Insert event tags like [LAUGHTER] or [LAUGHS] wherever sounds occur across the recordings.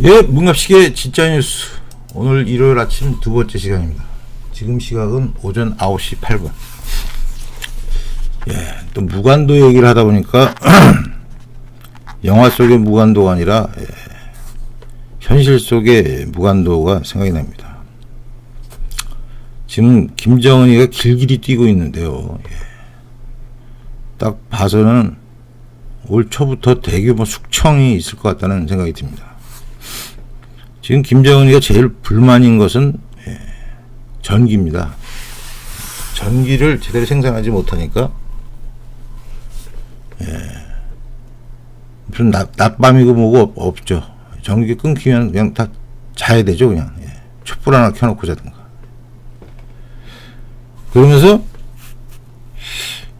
예, 문갑식의 진짜 뉴스. 오늘 일요일 아침 두 번째 시간입니다. 지금 시각은 오전 9시 8분. 예, 또 무관도 얘기를 하다 보니까 [CLEARS THROAT] 영화 속의 무관도가 아니라 예, 현실 속의 무관도가 생각이 납니다. 지금 김정은이가 길길이 뛰고 있는데요. 예. 딱 봐서는 올 초부터 대규모 숙청이 있을 것 같다는 생각이 듭니다. 지금 김정은이가 제일 불만인 것은 예, 전기입니다. 전기를 제대로 생산하지 못하니까 예, 무슨 낮, 낮밤이고 뭐고 없- 없죠. 전기 끊기면 그냥 다 자야 되죠, 그냥. 예. 촛불 하나 켜놓고 자든가. 그러면서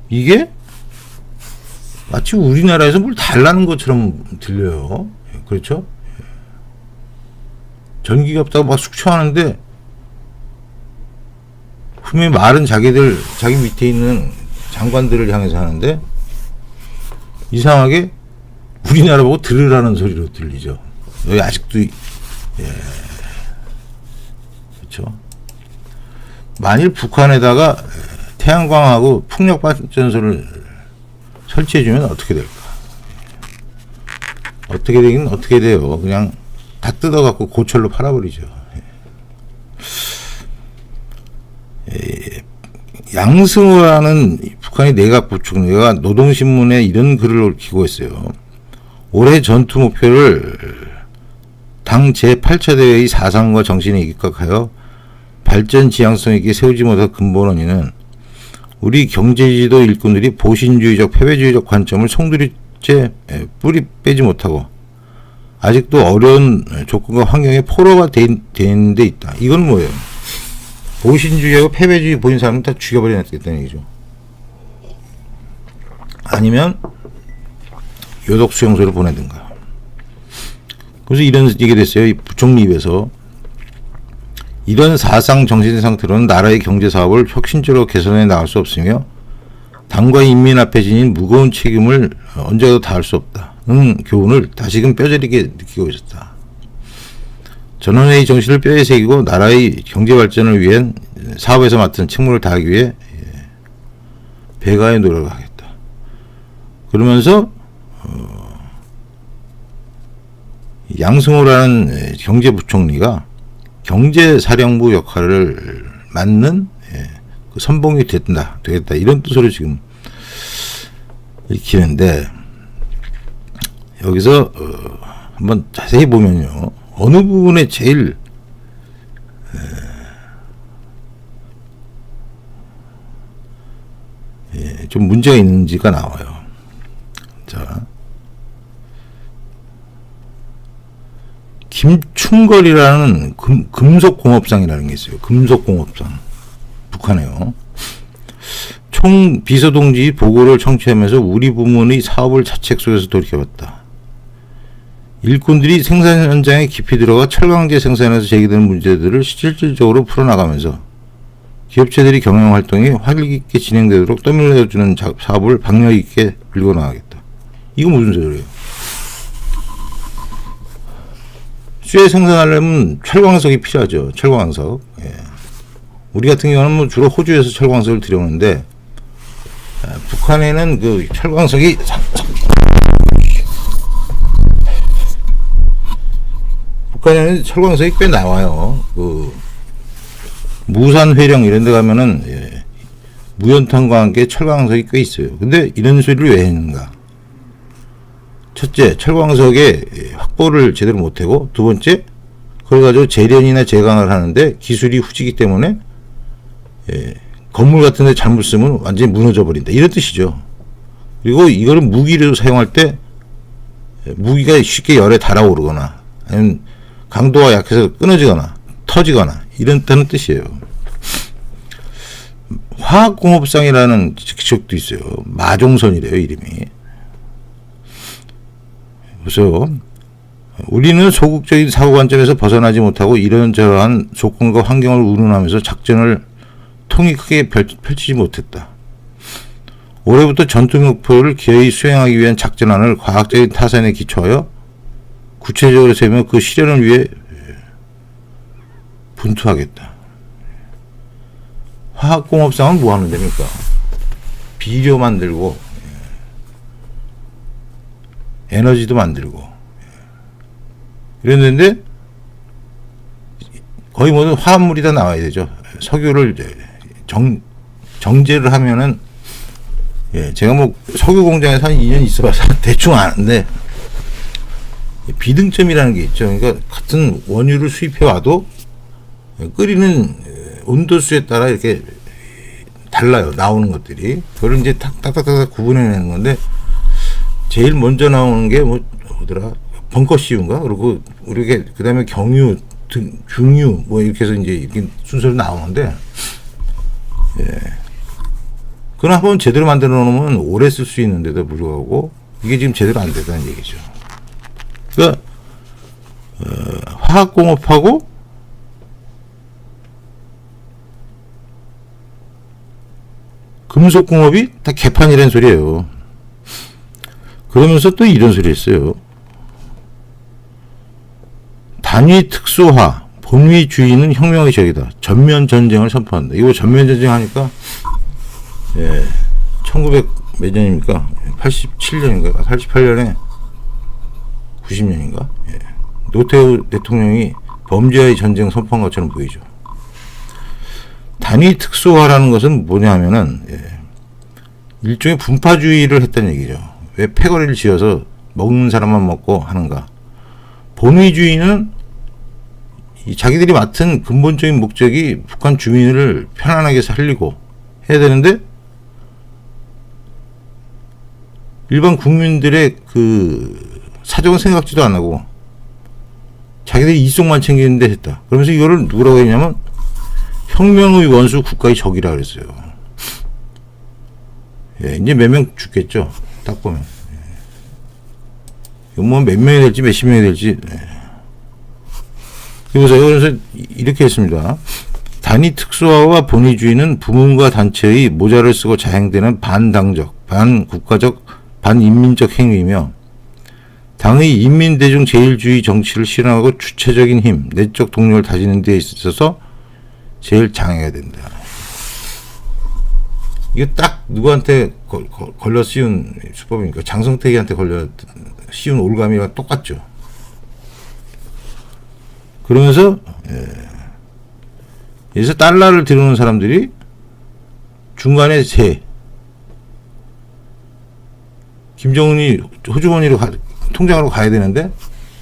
이게 마치 우리나라에서 뭘 달라는 것처럼 들려요. 예, 그렇죠? 전기가 없다고 막 숙청하는데 분명히 말은 자기들 자기 밑에 있는 장관들을 향해서 하는데 이상하게 우리나라 보고 들으라는 소리로 들리죠. 여기 아직도 이- 예. 그렇죠. 만일 북한에다가 태양광하고 풍력 발전소를 설치해주면 어떻게 될까? 어떻게 되긴 어떻게 돼요. 그냥 다 뜯어갖고 고철로 팔아버리죠. 예, 양승호라는 북한의 내각 부총리가 노동신문에 이런 글을 옮기고 있어요. 올해 전투 목표를 당 제8차 대회의 사상과 정신에 입각하여 발전 지향성 있게 세우지 못한 근본 원인은 우리 경제지도 일꾼들이 보신주의적 패배주의적 관점을 송두리째 에, 뿌리 빼지 못하고 아직도 어려운 조건과 환경에 포로가 된, 된데 있다. 이건 뭐예요? 보신주의하고 패배주의 보인 사람은 다 죽여버리겠다는 얘기죠. 아니면 요독 수용소를 보내든가. 그래서 이런 얘기 됐어요. 이 부총리 입에서 이런 사상 정신 상태로는 나라의 경제 사업을 혁신적으로 개선해 나갈 수 없으며 당과 인민 앞에 지닌 무거운 책임을 언제도 다할 수 없다 는 교훈을 다시금 뼈저리게 느끼고 있었다. 전원의 정신을 뼈에 새기고 나라의 경제 발전을 위한 사업에서 맡은 책무를 다하기 위해 예, 배가의 노력을 하겠다. 그러면서 어, 양승호라는 예, 경제부총리가 경제사령부 역할을 맡는 예, 그 선봉이 됐다, 되겠다 이런 뜻으로 지금 읽히는데 여기서 어, 한번 자세히 보면요 어느 부분에 제일 에, 예, 좀 문제가 있는지가 나와요. 자. 김충걸이라는 금, 금속공업상이라는 게 있어요. 금속공업상. 북한에요. 총 비서동지 보고를 청취하면서 우리 부문의 사업을 자책 속에서 돌이켜봤다. 일꾼들이 생산 현장에 깊이 들어가 철강제 생산에서 제기되는 문제들을 실질적으로 풀어나가면서 기업체들이 경영 활동이 활기 있게 진행되도록 떠밀려주는 자- 사업을 박력 있게 밀고 나가겠다. 이거 무슨 소리예요? 쇠 생산하려면 철광석이 필요하죠. 철광석. 예. 우리 같은 경우는 뭐 주로 호주에서 철광석을 들여오는데 아, 북한에는 그 철광석이 북한에는 철광석이 꽤 나와요. 그 무산 회령 이런 데 가면은 예, 무연탄과 함께 철광석이 꽤 있어요. 근데 이런 소리를 왜 했는가? 첫째, 철광석의 예, 확보를 제대로 못하고 두 번째, 그걸 가지고 재련이나 재강을 하는데 기술이 후지기 때문에 예, 건물 같은 데 잘못 쓰면 완전히 무너져 버린다. 이런 뜻이죠. 그리고 이거를 무기로 사용할 때 예, 무기가 쉽게 열에 달아오르거나 아니면 강도가 약해서 끊어지거나 터지거나 이런 다는 뜻이에요. 화학공업상이라는 직책도 있어요. 마종선이래요, 이름이. 그래서 우리는 소극적인 사고 관점에서 벗어나지 못하고 이런저런 조건과 환경을 운운하면서 작전을 통이 크게 펼- 펼치지 못했다. 올해부터 전투 목표를 기어이 수행하기 위한 작전안을 과학적인 타산에 기초하여 구체적으로 세면 그 실현을 위해 분투하겠다. 화학공업상은 뭐 하는 데입니까? 비료 만들고 예. 에너지도 만들고 예. 이랬는데 거의 모든 화합물이 다 나와야 되죠. 석유를 정 정제를 하면은 예, 제가 뭐 석유 공장에서 한 2년 있어봐서 [LAUGHS] 대충 아는데 비등점이라는 게 있죠. 그러니까 같은 원유를 수입해 와도 끓이는 온도수에 따라 이렇게 달라요. 나오는 것들이. 그걸 이제 탁탁탁탁 구분해내는 건데 제일 먼저 나오는 게 뭐, 뭐더라? 벙커씨유인가? 그리고 우리게 그다음에 경유, 등, 중유 뭐 이렇게 해서 이제 이렇게 순서로 나오는데 예. 그건 한번 제대로 만들어 놓으면 오래 쓸 수 있는데도 불구하고 이게 지금 제대로 안 되다는 얘기죠. 그러니까 어, 화학공업하고 금속공업이 다 개판이라는 소리예요. 그러면서 또 이런 소리 했어요. 단위 특수화, 본위주의는 혁명의 적이다. 전면 전쟁을 선포한다. 이거 전면 전쟁 하니까 예, 1900 몇 년입니까? 87년인가? 88년에 90년인가? 예. 노태우 대통령이 범죄의 전쟁 선포한 것처럼 보이죠. 단위 특수화라는 것은 뭐냐면은 예, 일종의 분파주의를 했다는 얘기죠. 왜 패거리를 지어서 먹는 사람만 먹고 하는가? 본위주의는 이 자기들이 맡은 근본적인 목적이 북한 주민을 편안하게 살리고 해야 되는데 일반 국민들의 그 사정은 생각지도 안 하고 자기들이 이속만 챙기는데 했다. 그러면서 이거를 누구라고 했냐면 혁명의 원수 국가의 적이라 그랬어요. 예, 이제 몇 명 죽겠죠. 딱 보면. 예. 뭐몇 명이 될지 몇십 명이 될지. 예. 그래서 그래서 이렇게 했습니다. 단위 특수화와 본위주의는 부문과 단체의 모자를 쓰고 자행되는 반당적, 반국가적, 반인민적 행위이며 당의 인민대중 제일주의 정치를 실현하고 주체적인 힘, 내적 동력을 다지는 데 있어서 제일 장애가 된다. 이게 딱 누구한테 거, 거, 걸려 씌운 수법이니까 장성택이한테 걸려 씌운 올감이랑 똑같죠. 그러면서 예. 여기서 달러를 들여놓은 사람들이 중간에 세 김정은이 호주머니로 가, 통장으로 가야 되는데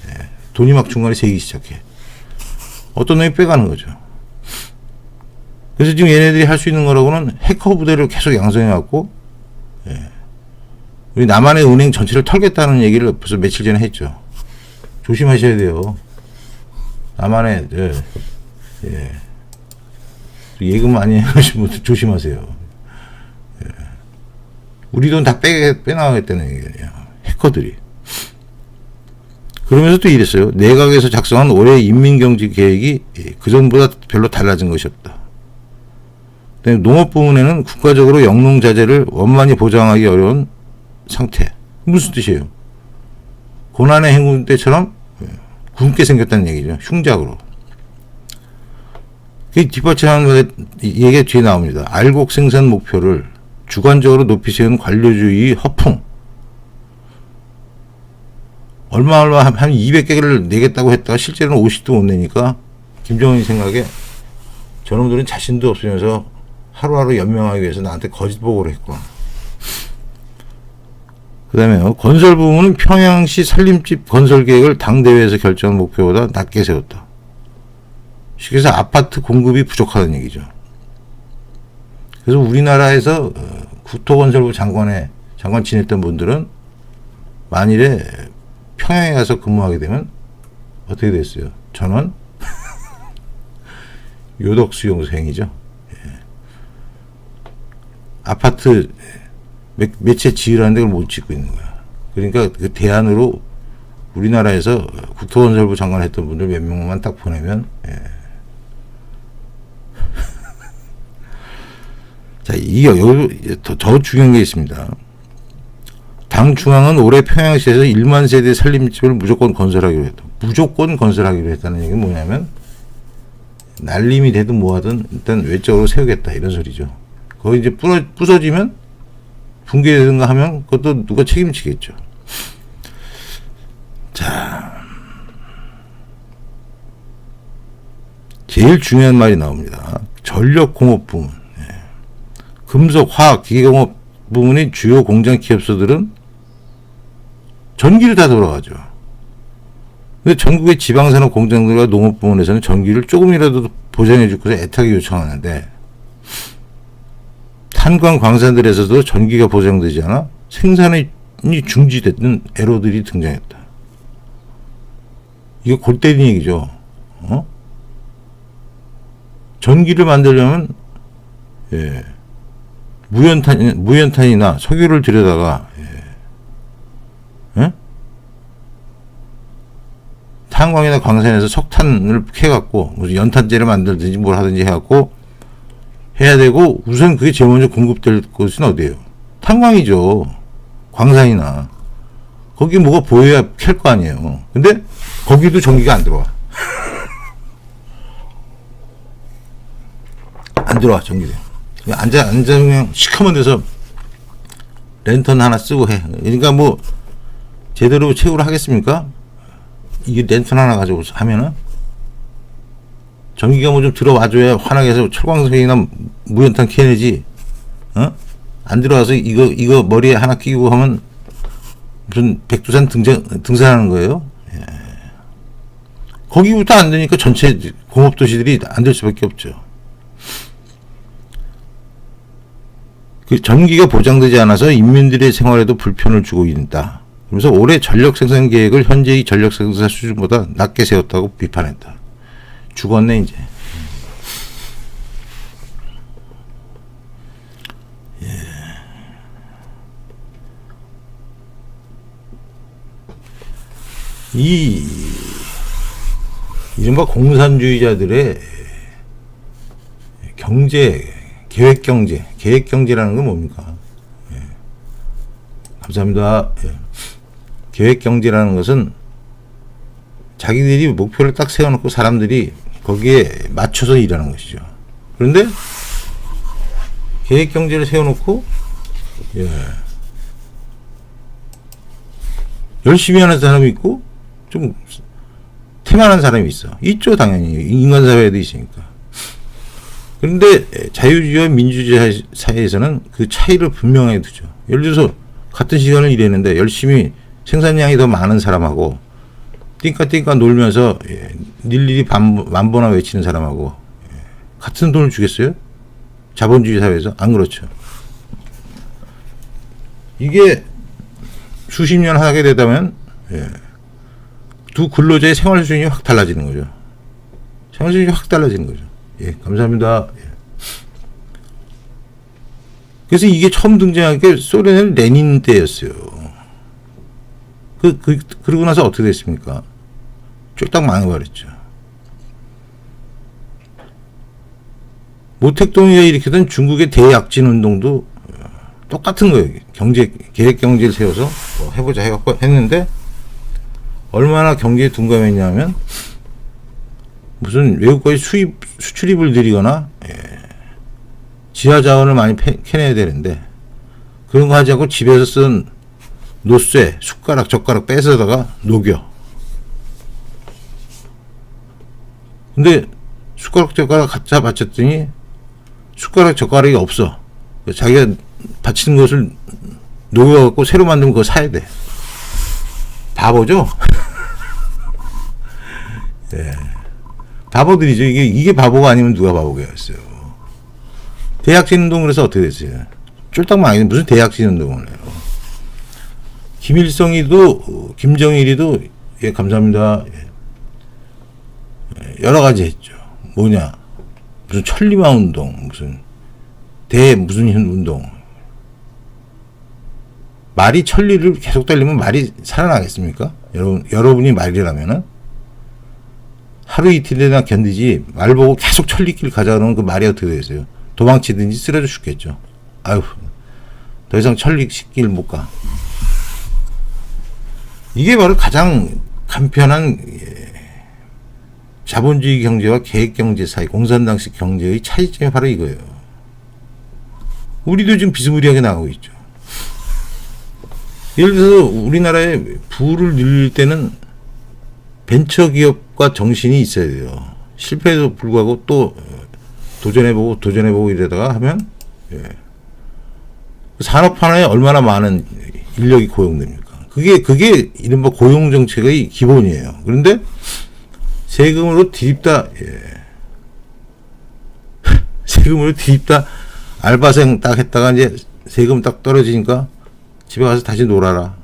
예. 돈이 막 중간에 세기 시작해. 어떤 놈이 빼가는 거죠. 그래서 지금 얘네들이 할 수 있는 거라고는 해커 부대를 계속 양성해 갖고 예. 우리 남한의 은행 전체를 털겠다는 얘기를 벌써 며칠 전에 했죠. 조심하셔야 돼요. 남한의 예. 예. 예금 많이 하시는 분들 조심하세요. 예. 우리 돈 다 빼, 빼나가겠다는 얘기예요. 해커들이. 그러면서 또 이랬어요. 내각에서 작성한 올해 인민경제 계획이 예, 그 전보다 별로 달라진 것이 없다. 농업 부문에는 국가적으로 영농 자재를 원만히 보장하기 어려운 상태. 무슨 뜻이에요? 고난의 행군 때처럼 예, 굶게 생겼다는 얘기죠. 흉작으로. 그 뒷받침하는 얘기가 뒤에 나옵니다. 알곡 생산 목표를 주관적으로 높이 세운 관료주의 허풍. 얼마 얼마 한 200개를 내겠다고 했다가 실제로는 50도 못 내니까 김정은이 생각에 저놈들은 자신도 없으면서 하루하루 연명하기 위해서 나한테 거짓 보고를 했구나. 그 다음에 건설 부문은 평양시 살림집 건설 계획을 당대회에서 결정한 목표보다 낮게 세웠다. 쉽게 해서 아파트 공급이 부족하다는 얘기죠. 그래서 우리나라에서 어, 국토건설부 장관에 장관 지냈던 분들은 만일에 평양에 가서 근무하게 되면 어떻게 됐어요? 전원 [LAUGHS] 요덕 수용생이죠. 예. 아파트 몇, 몇 채 지으라는데 그걸 못 짓고 있는 거야. 그러니까 그 대안으로 우리나라에서 국토건설부 장관 했던 분들 몇 명만 딱 보내면 예. [LAUGHS] 자, 더, 더 중요한 게 있습니다. 당 중앙은 올해 평양시에서 1만 세대 살림집을 무조건 건설하기로 했다. 무조건 건설하기로 했다는 얘기는 뭐냐면 날림이 되든 뭐하든 일단 외적으로 세우겠다 이런 소리죠. 거기 이제 부러, 부서지면 붕괴되든가 하면 그것도 누가 책임지겠죠. 자, 제일 중요한 말이 나옵니다. 전력공업 부문, 예. 금속, 화학, 기계공업 부문의 주요 공장 기업소들은 전기를 다 돌아가죠. 근데 전국의 지방산업 공장들과 농업 부문에서는 전기를 조금이라도 보장해 주고서 애타게 요청하는데 탄광 광산들에서도 전기가 보장되지 않아 생산이 중지됐는 애로들이 등장했다. 이거 골 때린 얘기죠. 어? 전기를 만들려면 예, 무연탄 무연탄이나 석유를 들여다가 예, 예? 탄광이나 광산에서 석탄을 캐갖고 무슨 연탄재를 만들든지 뭘 하든지 해갖고 해야 되고 우선 그게 제일 먼저 공급될 곳은 어디예요? 탄광이죠. 광산이나 거기 뭐가 보여야 캘 거 아니에요. 근데 거기도 전기가 안 들어와. 안 들어와. 그냥 앉아 앉아 그냥 시커먼 데서 랜턴 하나 쓰고 해. 그러니까 뭐 제대로 채우를 하겠습니까? 이게 랜턴 하나 가지고 하면은 전기가 뭐 좀 들어와줘야 환하게 해서 철광석이나 무연탄 캐내지. 어? 안 들어와서 이거 이거 머리에 하나 끼고 하면 무슨 백두산 등장 등산하는 거예요. 예. 거기부터 안 되니까 전체 공업 도시들이 안 될 수밖에 없죠. 그 전기가 보장되지 않아서 인민들의 생활에도 불편을 주고 있다. 그러면서 올해 전력 생산 계획을 현재의 전력 생산 수준보다 낮게 세웠다고 비판했다. 죽었네 이제. 예. 이 이른바 공산주의자들의 경제 계획 경제 계획 경제라는 건 뭡니까? 예. 감사합니다. 예. 계획 경제라는 것은 자기들이 목표를 딱 세워놓고 사람들이 거기에 맞춰서 일하는 것이죠. 그런데 계획 경제를 세워놓고 예. 열심히 하는 사람이 있고 좀 태만한 사람이 있어. 있죠 당연히 인간 사회에도 있으니까. 그런데 자유주의와 민주주의 사회에서는 그 차이를 분명하게 두죠. 예를 들어서 같은 시간을 일했는데 열심히 생산량이 더 많은 사람하고 띵까띵까 놀면서 예, 일일이 반, 만보나 외치는 사람하고 예, 같은 돈을 주겠어요? 자본주의 사회에서 안 그렇죠. 이게 수십 년 하게 되다면 예, 두 근로자의 생활 수준이 확 달라지는 거죠. 생활 수준이 확 달라지는 거죠. 예, 감사합니다. 예. 그래서 이게 처음 등장한 게 소련의 레닌 때였어요. 그, 그, 그러고 나서 어떻게 됐습니까? 쫄딱 망해버렸죠. 모택동이가 일으키던 중국의 대약진 운동도 똑같은 거예요. 경제, 계획 경제를 세워서 뭐 해보자 해갖고 했는데 얼마나 경제에 둔감했냐면 무슨 외국까지 수입, 수출입을 늘리거나 예, 지하 자원을 많이 패, 캐내야 되는데 그런 거 하지 않고 집에서 쓴 노쇠, 숟가락, 젓가락 뺏어다가 녹여. 근데 숟가락, 젓가락 갖다 바쳤더니 숟가락, 젓가락이 없어. 자기가 바치는 것을 녹여갖고 새로 만들면 그거 사야 돼. 바보죠? [LAUGHS] 예. 바보들이죠. 이게, 이게 바보가 아니면 누가 바보겠어요. 대학 진 운동을 해서 어떻게 됐어요? 쫄딱 망해. 무슨 대학 진 운동을 해요. 김일성이도 어, 김정일이도 예 감사합니다. 예. 여러 가지 했죠. 뭐냐 무슨 천리마 운동 무슨 대 무슨 운동 말이 천리를 계속 달리면 말이 살아나겠습니까? 여러분 여러분이 말이라면은 하루 이틀이나 견디지 말 보고 계속 천리길 가자 그러면 그 말이 어떻게 되겠어요? 도망치든지 쓰러져 죽겠죠. 아유 더 이상 천리길 못 가. 이게 바로 가장 간편한 예, 자본주의 경제와 계획 경제 사이 공산당식 경제의 차이점이 바로 이거예요. 우리도 지금 비스무리하게 나가고 있죠. 예를 들어서 우리나라의 부를 늘릴 때는 벤처기업과 정신이 있어야 돼요. 실패에도 불구하고 또 도전해보고 도전해보고 이러다가 하면 예. 산업 하나에 얼마나 많은 인력이 고용됩니까? 그게 그게 이른바 고용 정책의 기본이에요. 그런데 세금으로 뒤집다 예. [LAUGHS] 세금으로 뒤집다 알바생 딱 했다가 이제 세금 딱 떨어지니까 집에 가서 다시 놀아라.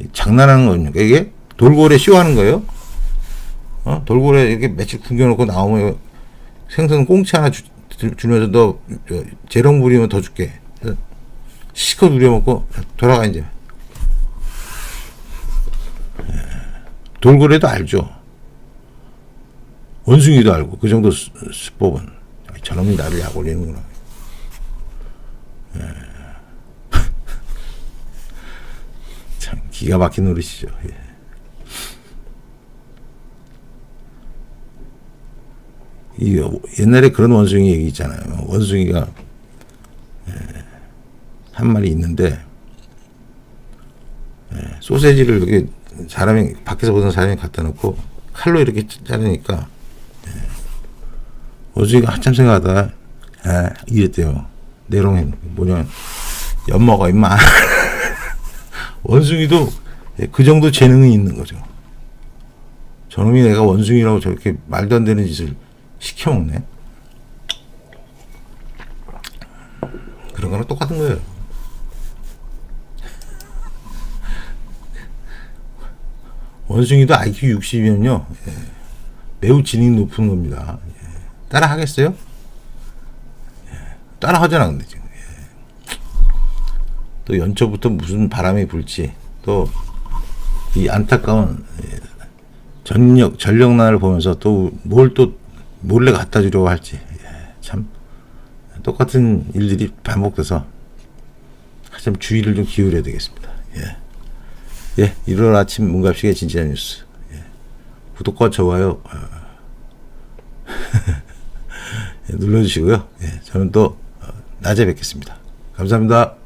예. 장난하는 겁니까? 이게 돌고래 쇼하는 거예요? 어? 돌고래 이렇게 며칠 굶겨놓고 나오면 생선 꽁치 하나 주, 주- 주면서 너 저, 재롱 부리면 더 줄게. 시커 누려먹고 돌아가 이제. 예. 돌고래도 알죠. 원숭이도 알고 그 정도 수- 수법은 아, 저놈이 나를 약 올리는구나. 예. [LAUGHS] 참 기가 막힌 노릇이죠. 예. 이 옛날에 그런 원숭이 얘기 있잖아요. 원숭이가 예, 한 마리 있는데 예, 소세지를 이렇게 사람이 밖에서 보던 사람이 갖다 놓고 칼로 이렇게 자르니까 예, 원숭이가 한참 생각하다가 예, 이랬대요. 내롱해 뭐냐 엿먹어 임마. [LAUGHS] 원숭이도 예, 그 정도 재능이 있는 거죠. 저놈이 내가 원숭이라고 저렇게 말도 안 되는 짓을 시켜먹네. 그런 거랑 똑같은 거예요. 원숭이도 IQ 60이면요. 매우 지능이 높은 겁니다. 예. 따라 하겠어요? 예. 따라 하잖아, 근데 지금. 예. 또 연초부터 무슨 바람이 불지, 또 이 안타까운 예, 전력, 전력난을 보면서 또 뭘 또 몰래 갖다 주려고 할지, 예, 참, 똑같은 일들이 반복돼서 좀 주의를 좀 기울여야 되겠습니다. 예. 예, 일요일 아침 문갑식의 진지한 뉴스. 예. 구독과 좋아요 어, [LAUGHS] 예, 눌러주시고요. 예, 저는 또 어, 낮에 뵙겠습니다. 감사합니다.